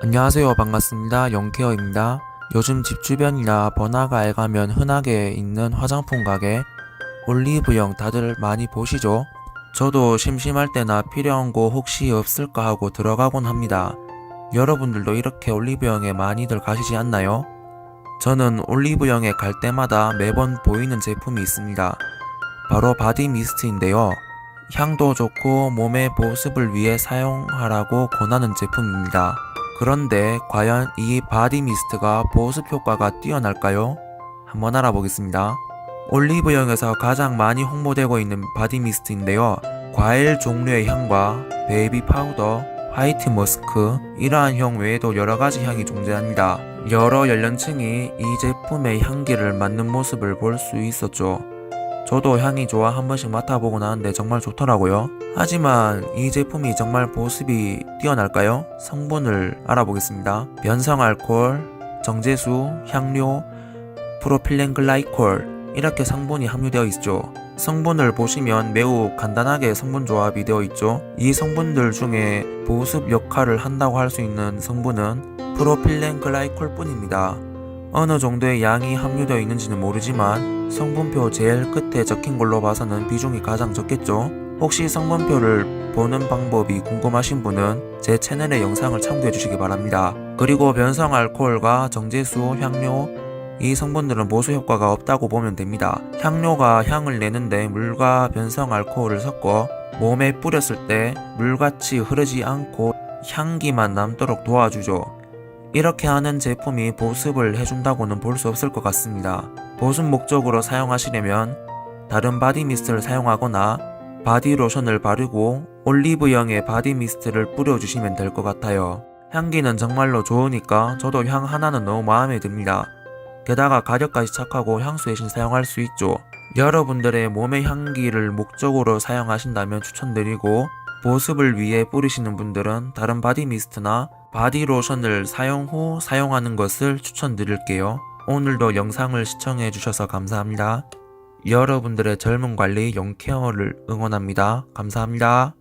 안녕하세요. 반갑습니다. 영케어입니다. 요즘 집 주변이나 번화가에 가면 흔하게 있는 화장품 가게 올리브영 다들 많이 보시죠? 저도 심심할 때나 필요한 거 혹시 없을까 하고 들어가곤 합니다. 여러분들도 이렇게 올리브영에 많이들 가시지 않나요? 저는 올리브영에 갈 때마다 매번 보이는 제품이 있습니다. 바로 바디 미스트인데요. 향도 좋고 몸의 보습을 위해 사용하라고 권하는 제품입니다. 그런데 과연 이 바디 미스트가 보습 효과가 뛰어날까요? 한번 알아보겠습니다. 올리브영에서 가장 많이 홍보되고 있는 바디 미스트인데요. 과일 종류의 향과 베이비 파우더, 화이트 머스크, 이러한 향 외에도 여러 가지 향이 존재합니다. 여러 연령층이 이 제품의 향기를 맡는 모습을 볼 수 있었죠. 저도 향이 좋아 한 번씩 맡아보고 나는데 정말 좋더라고요. 하지만 이 제품이 정말 보습이 뛰어날까요? 성분을 알아보겠습니다. 변성 알코올, 정제수, 향료, 프로필렌 글라이콜 이렇게 성분이 함유되어 있죠. 성분을 보시면 매우 간단하게 성분 조합이 되어 있죠. 이 성분들 중에 보습 역할을 한다고 할 수 있는 성분은 프로필렌 글라이콜 뿐입니다. 어느 정도의 양이 함유되어 있는지는 모르지만 성분표 제일 끝에 적힌 걸로 봐서는 비중이 가장 적겠죠. 혹시 성분표를 보는 방법이 궁금하신 분은 제 채널의 영상을 참고해 주시기 바랍니다. 그리고 변성 알코올과 정제수, 향료 이 성분들은 보수 효과가 없다고 보면 됩니다. 향료가 향을 내는데 물과 변성 알코올을 섞어 몸에 뿌렸을 때 물같이 흐르지 않고 향기만 남도록 도와주죠. 이렇게 하는 제품이 보습을 해준다고는 볼 수 없을 것 같습니다. 보습 목적으로 사용하시려면 다른 바디 미스트를 사용하거나 바디 로션을 바르고 올리브영의 바디 미스트를 뿌려주시면 될 것 같아요. 향기는 정말로 좋으니까 저도 향 하나는 너무 마음에 듭니다. 게다가 가격까지 착하고 향수 대신 사용할 수 있죠. 여러분들의 몸의 향기를 목적으로 사용하신다면 추천드리고 보습을 위해 뿌리시는 분들은 다른 바디 미스트나 바디 로션을 사용 후 사용하는 것을 추천드릴게요. 오늘도 영상을 시청해 주셔서 감사합니다. 여러분들의 젊은 관리 영케어를 응원합니다. 감사합니다.